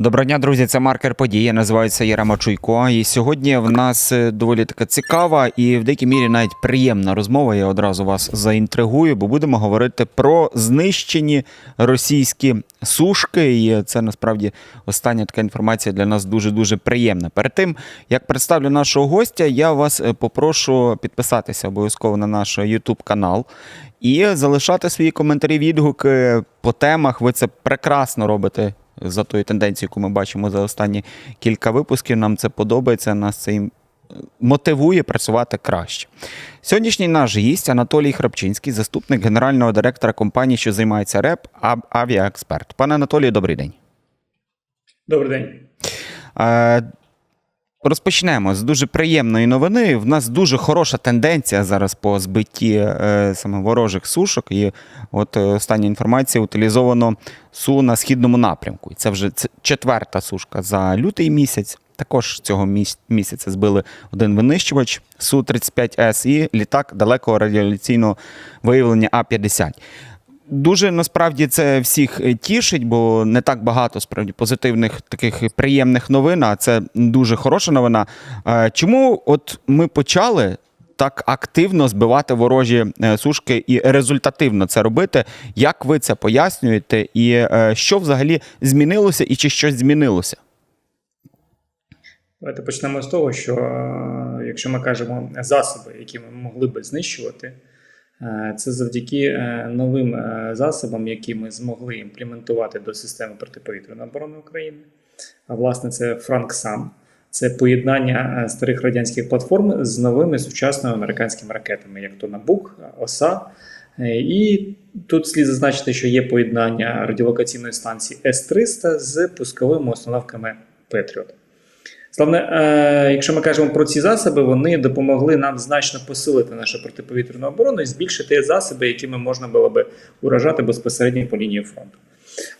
Доброго дня, друзі. Це маркер події. Я називаюся Єрема Чуйко. І сьогодні в нас е, доволі така цікава і в деякій мірі навіть приємна розмова. Я одразу вас заінтригую, бо будемо говорити про знищені російські сушки. І це насправді остання така інформація для нас дуже дуже приємна. Перед тим як представлю нашого гостя, я вас е, попрошу підписатися обов'язково на наш YouTube канал. І залишати свої коментарі, відгуки по темах. Ви це прекрасно робите за тою тенденцією, яку ми бачимо за останні кілька випусків. Нам це подобається, нас це ім- мотивує працювати краще. Сьогоднішній наш гість Анатолій Храпчинський, заступник генерального директора компанії, що займається РЕП, авіаексперт. Пане Анатолію, добрий день. Добрий день. Розпочнемо з дуже приємної новини. В нас дуже хороша тенденція зараз по збитті е, саме ворожих сушок. І от е, остання інформація утилізовано су на східному напрямку. І це вже ц- четверта сушка за лютий місяць. Також цього місяця збили один винищувач Су-35С і літак далекого радіоліційного виявлення А-50. Дуже насправді це всіх е, тішить, бо не так багато справді позитивних таких приємних новин. А це дуже хороша новина. Е, Чому от ми почали так активно збивати ворожі е, сушки і результативно це робити? Як ви це пояснюєте? І що взагалі змінилося, і чи щось змінилося? Давайте почнемо з того, що якщо ми кажемо засоби, які ми могли би знищувати, це завдяки е, новим е, засобам, які ми змогли імплементувати до системи протиповітряної оборони України. А власне, це Франксам. Це поєднання е, старих радянських платформ з новими сучасними американськими ракетами, як то Набук, ОСА. Е, І тут слід зазначити, що є поєднання радіолокаційної станції С-300 з пусковими установками Петріот. Славне, е, якщо ми кажемо про ці засоби, вони допомогли нам значно посилити нашу протиповітряну оборону і збільшити засоби, якими можна було би уражати безпосередньо по лінії фронту.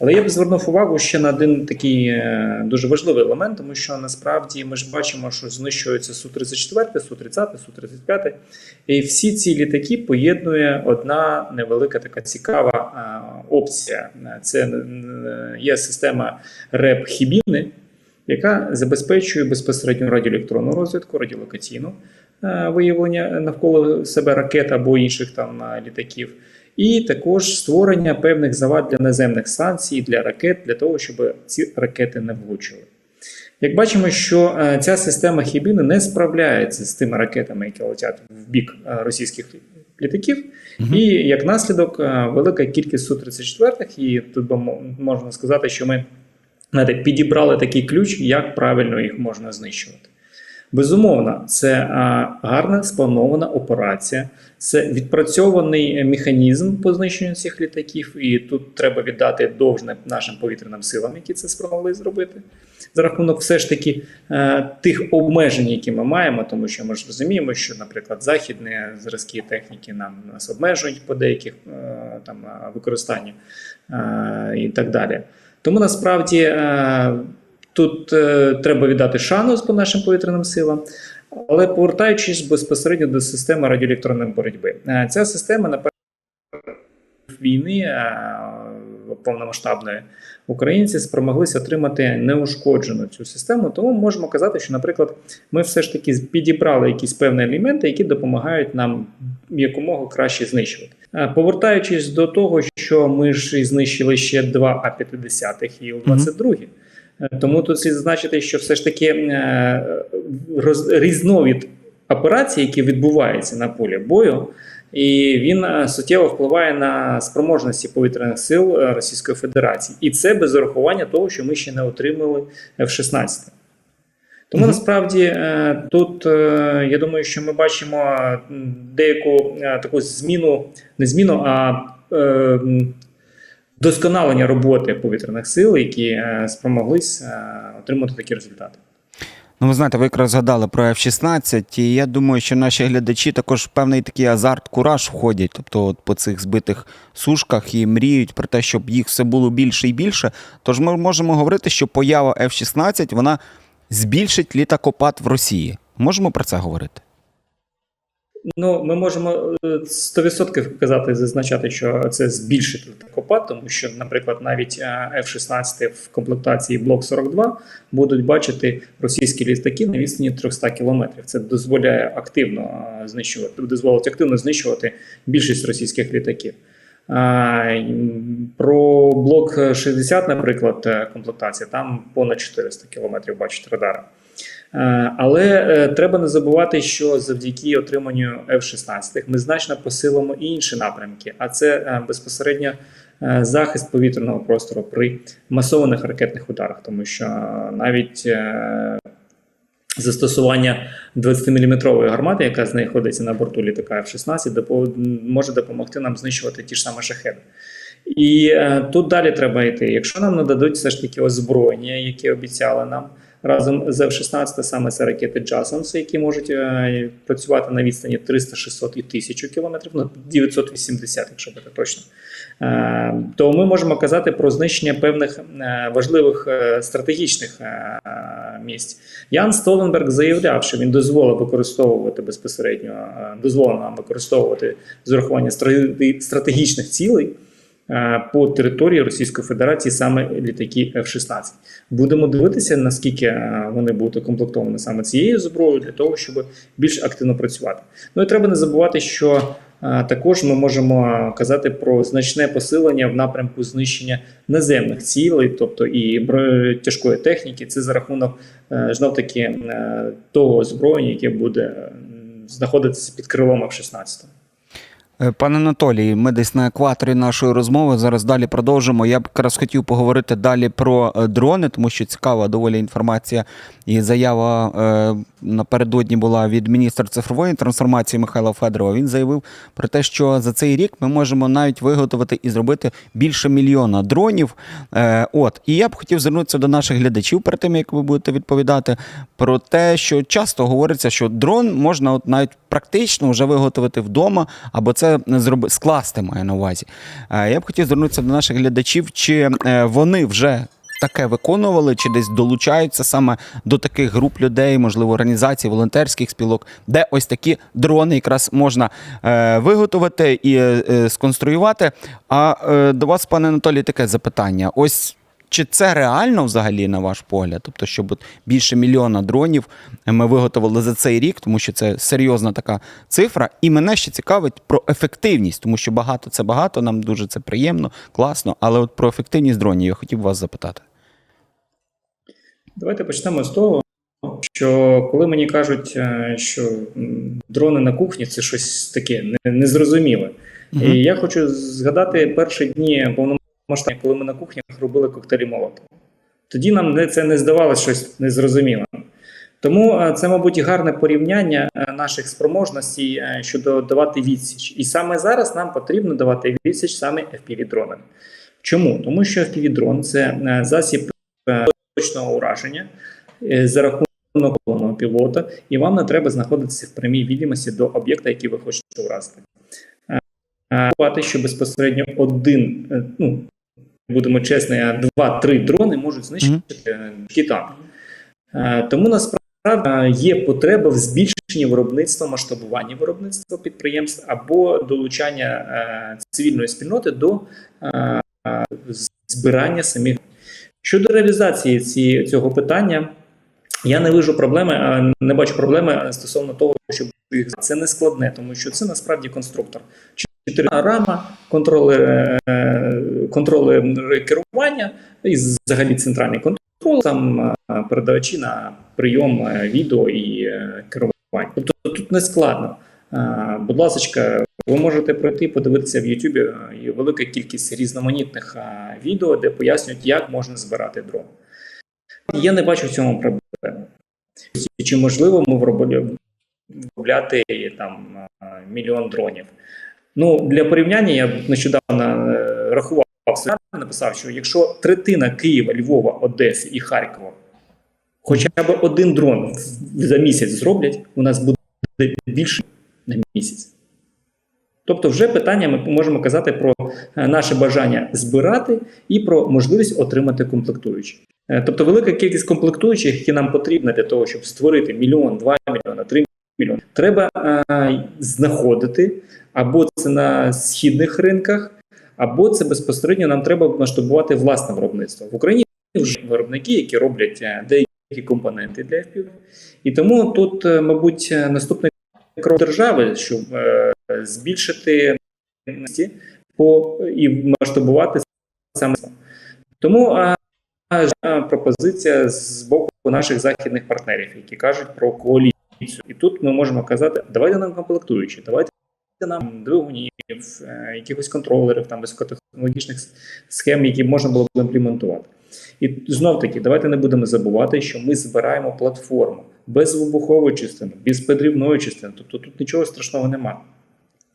Але я б звернув увагу ще на один такий е, дуже важливий елемент, тому що насправді ми ж бачимо, що знищуються Су-34, Су-30, Су-35, і всі ці літаки поєднує одна невелика така цікава е, опція. Це є система РЕП Хібіни, яка забезпечує безпосередньо радіоелектронну розвідку, радіолокаційну е, виявлення навколо себе ракет або інших там е, літаків, і також створення певних завад для наземних станцій, для ракет, для того, щоб ці ракети не влучили. Як бачимо, що е, ця система Хібіни не справляється з тими ракетами, які летять в бік російських літаків, Мгм. і як наслідок велика кількість Су-34, і тут можна сказати, що ми знаєте, підібрали такий ключ, як правильно їх можна знищувати. Безумовно, це а, гарна спланована операція, це відпрацьований механізм по знищенню цих літаків, і тут треба віддати довжне нашим повітряним силам, які це спромогли зробити. За рахунок все ж таки е, тих обмежень, які ми маємо, тому що ми ж розуміємо, що, наприклад, західні зразки техніки нам нас обмежують по деяких е, там е, використанню і так далі. Тому насправді е, тут е, треба віддати шану по нашим повітряним силам. Але повертаючись безпосередньо до системи радіоелектронної боротьби, Е, ця система на війни повномасштабної українці спромоглися отримати неушкоджену цю систему. Тому можемо казати, що, наприклад, ми все ж таки підібрали якісь певні елементи, які допомагають нам якомога краще знищувати. Повертаючись до того, що ми ж і знищили ще два А-50 і Іл-22. Е, Тому тут слід зазначити, що все ж таки е, роз, різновид операцій, які відбуваються на полі бою, і він е, суттєво впливає на спроможності повітряних сил е, Російської Федерації. І це без урахування того, що ми ще не отримали F-16. Тому Мгм. насправді е, тут я думаю, що ми бачимо деяку таку зміну, не зміну, а е, досконалення роботи повітряних сил, які спромоглись отримати такі результати. Ну, ви знаєте, ви якраз згадали про F-16, і я думаю, що наші глядачі також певний такий азарт, кураж входять, тобто от по цих збитих сушках і мріють про те, щоб їх все було більше і більше. Тож ми можемо говорити, що поява F-16 вона збільшить літакопад в Росії. Можемо про це говорити? Ну, ми можемо е, 100% казати, зазначати, що це збільшить літакопад, тому що, наприклад, навіть е, F-16 в комплектації Блок 42 будуть бачити російські літаки на відстані 300 кілометрів. Це дозволяє активно е, знищувати, дозволить активно знищувати більшість російських літаків. Про блок 60, наприклад, е, комплектація, там понад 400 кілометрів бачить радара. Е, Але е, треба не забувати, що завдяки отриманню F-16 ми значно посилимо і інші напрямки, а це е, безпосередньо захист повітряного простору при масованих ракетних ударах, тому що навіть застосування 20-мм гармати, яка знаходиться на борту літака F-16, допо- може допомогти нам знищувати ті ж самі шахеди. І тут далі треба йти. Якщо нам нададуть все ж таки озброєння, яке обіцяли нам разом з F-16, саме це ракети Джасонс, які можуть е, працювати на відстані 300, 600 і 1000 кілометрів, ну 980, якщо бути точно. Е, то ми можемо казати про знищення певних е, важливих стратегічних місць. Ян Столенберг заявляв, що він дозволив використовувати безпосередньо, дозволено використовувати з урахування стратегічних цілей по території Російської Федерації саме літаки F-16. Будемо дивитися, наскільки е, вони будуть укомплектовані саме цією зброєю для того, щоб більш активно працювати. Ну і треба не забувати, що е, також ми можемо казати про значне посилення в напрямку знищення наземних цілей, тобто і тяжкої техніки. Це за рахунок е, знов таки е, того озброєння, яке буде знаходитися під крилом F-16. Е, Пане Анатолій, ми десь на екваторі нашої розмови. Зараз далі продовжимо. Я б якраз хотів поговорити далі про е, дрони, тому що цікава доволі інформація і заява е, напередодні була від міністра цифрової трансформації Михайла Федорова. Він заявив про те, що за цей рік ми можемо навіть виготовити і зробити більше мільйона дронів. От і я б хотів звернутися до наших глядачів перед тим, як ви будете відповідати, про те, що часто говориться, що дрон можна от навіть практично вже виготовити вдома, або це зроби скласти маю на увазі. Е, Я б хотів звернутися до наших глядачів, чи е, вони вже. Таке виконували, чи десь долучаються саме до таких груп людей, можливо, організацій, волонтерських спілок, де ось такі дрони якраз можна е, виготовити і сконструювати. А до вас, пане Анатолій, таке запитання: ось чи це реально взагалі, на ваш погляд? Тобто, щоб більше мільйона дронів ми виготовили за цей рік, тому що це серйозна така цифра. І мене ще цікавить про ефективність, тому що багато це багато, нам дуже це приємно, класно. Але от про ефективність дронів я хотів вас запитати. Давайте почнемо з того, що коли мені кажуть, е, що дрони на кухні це щось таке не- незрозуміле. Мгм. І я хочу згадати перші дні повномасштабні, коли ми на кухнях робили коктейлі молотова. Тоді нам це не здавалося щось незрозумілим. Тому е, це, мабуть, гарне порівняння е, наших спроможностей е, щодо давати відсіч. І саме зараз нам потрібно давати відсіч саме FPV-дронам. Чому? Тому що FPV-дрон – це засіб точного ураження за рахунок головного пілота, і вам не треба знаходитися в прямій відомості до об'єкта, який ви хочете уразити. Що безпосередньо один, ну будемо чесні, а два-три дрони можуть знищити е, кита. Е, Тому насправді є потреба в збільшенні виробництва, масштабуванні виробництва підприємств або долучання е, цивільної спільноти до е, збирання самих. Щодо реалізації ці, цього питання, я не вижу проблеми, не бачу проблеми стосовно того, щоб їх це не складне, тому що це насправді конструктор. Чотири рама, контролер, контролер керування і взагалі центральний контроль, там е, передавачі на прийом е, відео і е, керування. Тобто тут не складно. Будь ласка, ви можете пройти, подивитися в Ютубі велика кількість різноманітних відео, де пояснюють, як можна збирати дрон. Я не бачу в цьому проблеми. Чи можливо ми виробля- виробляти там мільйон дронів? Ну, для порівняння я нещодавно рахував написав, що якщо третина Києва, Львова, Одеси і Харкова хоча б один дрон за місяць зроблять, у нас буде більше на місяць. Тобто, вже питання ми можемо казати про е, наше бажання збирати і про можливість отримати комплектуючі. Е, Тобто, велика кількість комплектуючих, які нам потрібна для того, щоб створити мільйон, два мільйона, три мільйонів. Треба е, знаходити або це на східних ринках, або це безпосередньо нам треба масштабувати власне виробництво. В Україні вже виробники, які роблять е, деякі компоненти для FPV. І тому тут, е, мабуть, е, наступний крок держави, щоб збільшити по і масштабувати саме. Тому е, пропозиція з боку наших західних партнерів, які кажуть про коаліцію. І тут ми можемо казати, давайте нам комплектуючі, давайте нам двигунів, е, якихось контролерів, там високотехнологічних схем, які можна було б імплементувати. І знов таки, давайте не будемо забувати, що ми збираємо платформу без вибухової частини, без подрібної частини. Тобто тут нічого страшного немає.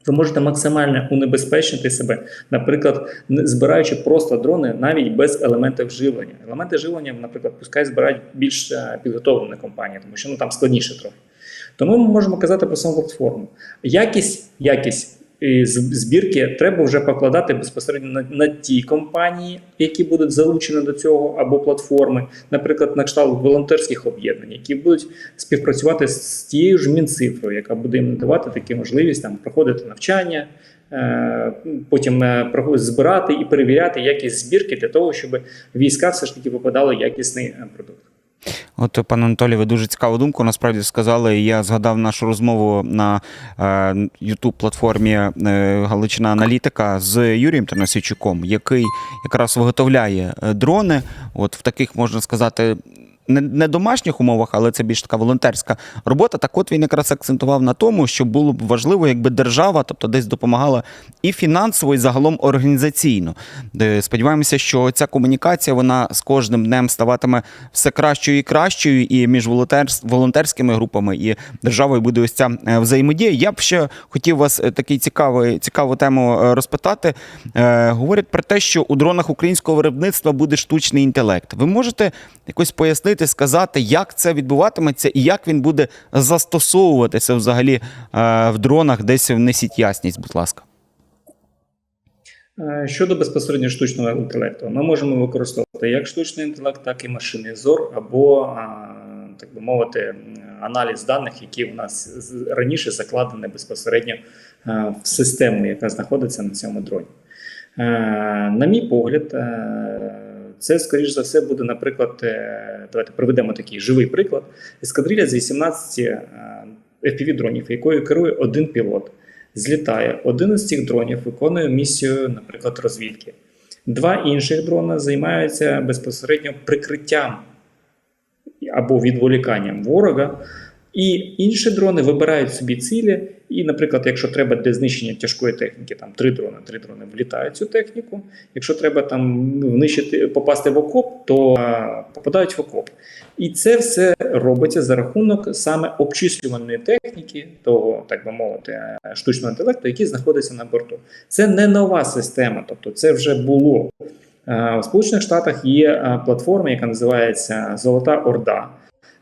Ви можете максимально унебезпечити себе, наприклад, збираючи просто дрони навіть без елементів живлення. Елементи живлення, наприклад, пускай збирають більш е, підготовлені компанії, тому що ну там складніше трохи. Тому ми можемо казати про саму платформу. Якість, якість е, збірки треба вже покладати безпосередньо на, на ті компанії, які будуть залучені до цього, або платформи, наприклад, на кшталт волонтерських об'єднань, які будуть співпрацювати з тією ж мінцифрою, яка буде їм надавати таку можливість там проходити навчання. е, Потім е, збирати і перевіряти якість збірки для того, щоб війська все ж таки попадали якісний продукт. От, пане Анатолій, ви дуже цікаву думку насправді сказали. Я згадав нашу розмову на е, youtube платформі е, Галичина Аналітика з Юрієм Тарнасійчуком, який якраз виготовляє е, дрони. От в таких можна сказати. Не, не домашніх умовах, але це більш така волонтерська робота. Так от він якраз акцентував на тому, що було б важливо, якби держава, тобто десь допомагала і фінансово, і загалом організаційно. Сподіваємося, що ця комунікація вона з кожним днем ставатиме все кращою і кращою, і між волонтерс- волонтерськими групами і державою буде ось ця е, взаємодія. Я б ще хотів вас е, такий цікавий, цікаву тему е, розпитати. Говорять про те, що у дронах українського виробництва буде штучний інтелект. Ви можете якось пояснити, сказати, як це відбуватиметься і як він буде застосовуватися взагалі е, в дронах? Десь внесіть ясність, будь ласка. Е, Щодо безпосередньо штучного інтелекту, ми можемо використовувати як штучний інтелект, так і машинний зор, або, так би мовити, аналіз даних, які в нас раніше закладені безпосередньо е, в систему, яка знаходиться на цьому дроні. Е, На мій погляд, е, це, скоріш за все, буде, наприклад, е, давайте приведемо такий живий приклад. Ескадрилля з 18 FPV-дронів, якою керує один пілот злітає. Один із цих дронів виконує місію, наприклад, розвідки. Два інших дрона займаються безпосередньо прикриттям або відволіканням ворога. І інші дрони вибирають собі цілі. І, наприклад, якщо треба для знищення тяжкої техніки, там три дрони, три дрони влітають цю техніку. Якщо треба там внищити, попасти в окоп, то а, попадають в окоп. І це все робиться за рахунок саме обчислювальної техніки, того, так би мовити, е, штучного інтелекту, який знаходиться на борту. Це не нова система, тобто це вже було. Е, В Сполучених Штатах є е, платформа, яка називається Золота Орда.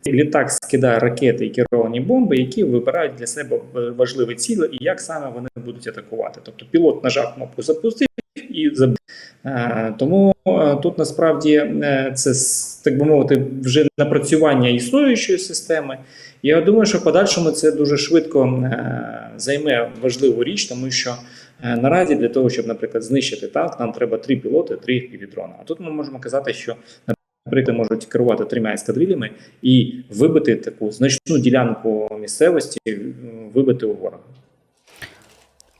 Літак скидає ракети і керовані бомби, які вибирають для себе важливі цілі і як саме вони будуть атакувати. Тобто пілот нажав кнопку запустив і забив. Е, Тому е, тут насправді е, це так би мовити вже напрацювання існуючої системи. Я думаю, що в подальшому це дуже швидко займе важливу річ, тому що наразі для того, щоб, наприклад, знищити танк, нам треба три пілоти, три півдрона. А тут ми можемо казати, що наприклад можуть керувати трьома ескадрильями і вибити таку значну ділянку місцевості, е, вибити у ворога.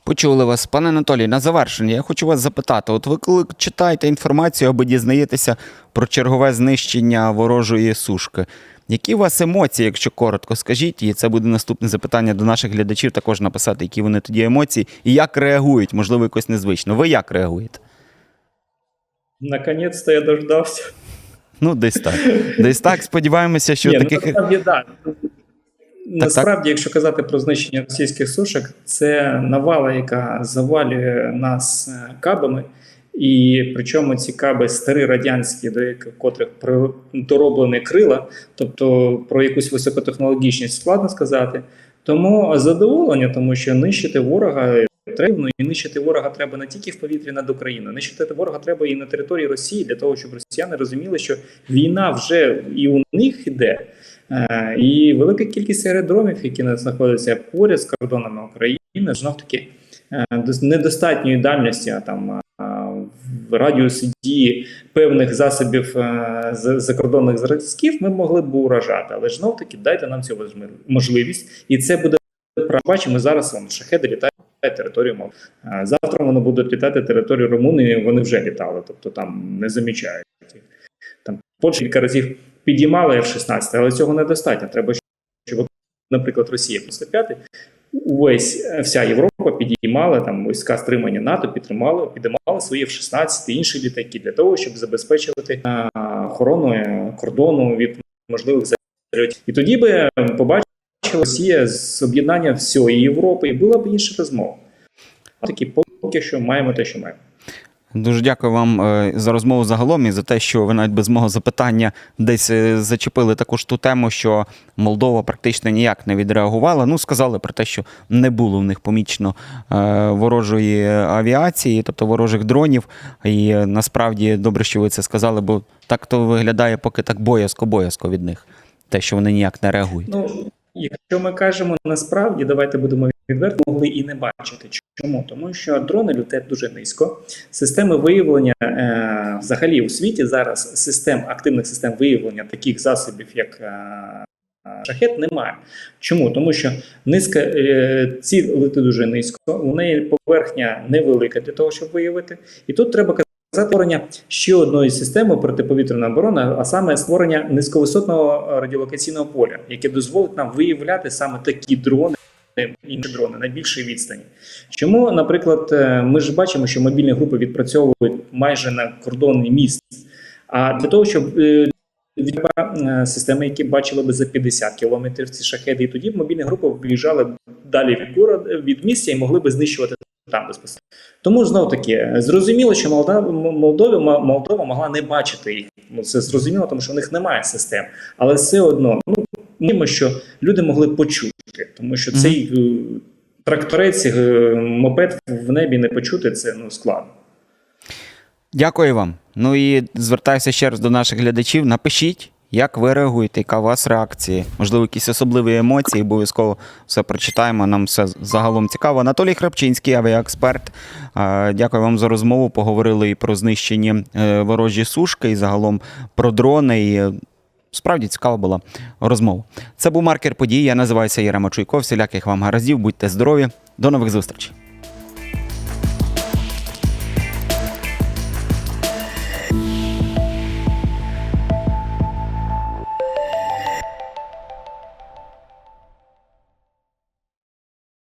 Почули вас, пане Анатолій, на завершення. Я хочу вас запитати: от ви коли читаєте інформацію або дізнаєтеся про чергове знищення ворожої сушки, які у вас емоції, якщо коротко скажіть, і це буде наступне запитання до наших глядачів, також написати, які вони тоді емоції, і як реагують, можливо, якось незвично. Ви як реагуєте? Наконець-то я дождався. Ну, десь так. Десь так. Сподіваємося, що Ні, таких. ну, насправді, да. Насправді, якщо казати про знищення російських сушок, це навала, яка завалює нас е, кабами. І причому ці каби старі радянські, до яких котрих дороблені крила, тобто про якусь високотехнологічність складно сказати. Тому задоволення, тому що нищити ворога Треба і нищити ворога треба не тільки в повітрі над Україною, нищити ворога треба і на території Росії для того, щоб росіяни розуміли, що війна вже і у них іде. Е, І велика кількість аеродромів, які знаходяться поряд з кордонами України, знов таки е, недостатньої дальності, а там в радіусі дії певних засобів е, закордонних зразків ми могли б уражати. Але знов таки дайте нам цю можливість, і це буде. Бачимо зараз. Вон шахеди літають територію Мол. Е, Завтра вони будуть літати територію Румунії. Вони вже літали, тобто там не замічають. Там Польща кілька разів підіймала F-16, але цього недостатньо. Треба, щоб, наприклад, Росія 95 увесь е, вся Європа підіймала там війська стримання НАТО, підтримали, підіймали свої F-16 і інші літаки для того, щоб забезпечувати е, охорону кордону від можливих зальотів. І тоді би побачили Росія з об'єднання всієї Європи, і була б інша розмова. Такі поки що маємо те, що маємо. Дуже дякую вам е, за розмову загалом і за те, що ви навіть без мого запитання десь е, зачепили таку ж ту тему, що Молдова практично ніяк не відреагувала. Ну, сказали про те, що не було в них помічено е, ворожої авіації, тобто ворожих дронів. І насправді добре, що ви це сказали, бо так то виглядає поки так боязко-боязко від них, те, що вони ніяк не реагують. Якщо ми кажемо насправді, давайте будемо відверто, могли і не бачити. Чому? Тому що дрони летять дуже низько. Системи виявлення е, взагалі у світі зараз систем активних систем виявлення таких засобів, як е, шахет, немає. Чому? Тому що низька е, ціль летить дуже низько, у неї поверхня невелика для того, щоб виявити. І тут треба створення ще одної системи протиповітряної оборони, а саме створення низьковисотного радіолокаційного поля, яке дозволить нам виявляти саме такі дрони. Інші дрони на більшій відстані. Чому, наприклад, е, ми ж бачимо, що мобільні групи відпрацьовують майже на кордонний міст. А для того, щоб е, від- е, системи, які бачили би за 50 кілометрів ці шахеди, і тоді б мобільні групи виїжджали далі від город, від місця і могли би знищувати там безпосередньо. Тому знов таки зрозуміло, що Молдова, Молдова, Молдова могла не бачити їх. Ну це зрозуміло, тому що в них немає систем. Але все одно, ну мимо, що люди могли почути, тому що цей е, тракторець, е, мопед в небі не почути це ну складно. Дякую вам. Ну і звертаюся ще раз до наших глядачів. Напишіть, як ви реагуєте, яка у вас реакція. Можливо, якісь особливі емоції, обов'язково все прочитаємо. Нам все загалом цікаво. Анатолій Храпчинський, авіаексперт. Дякую вам за розмову. Поговорили і про знищені е, ворожі сушки, і загалом про дрони. І е, Справді цікава була розмова. Це був маркер подій. Я називаюся Єрема Чуйков. Всіляких вам гараздів. Будьте здорові. До нових зустрічей.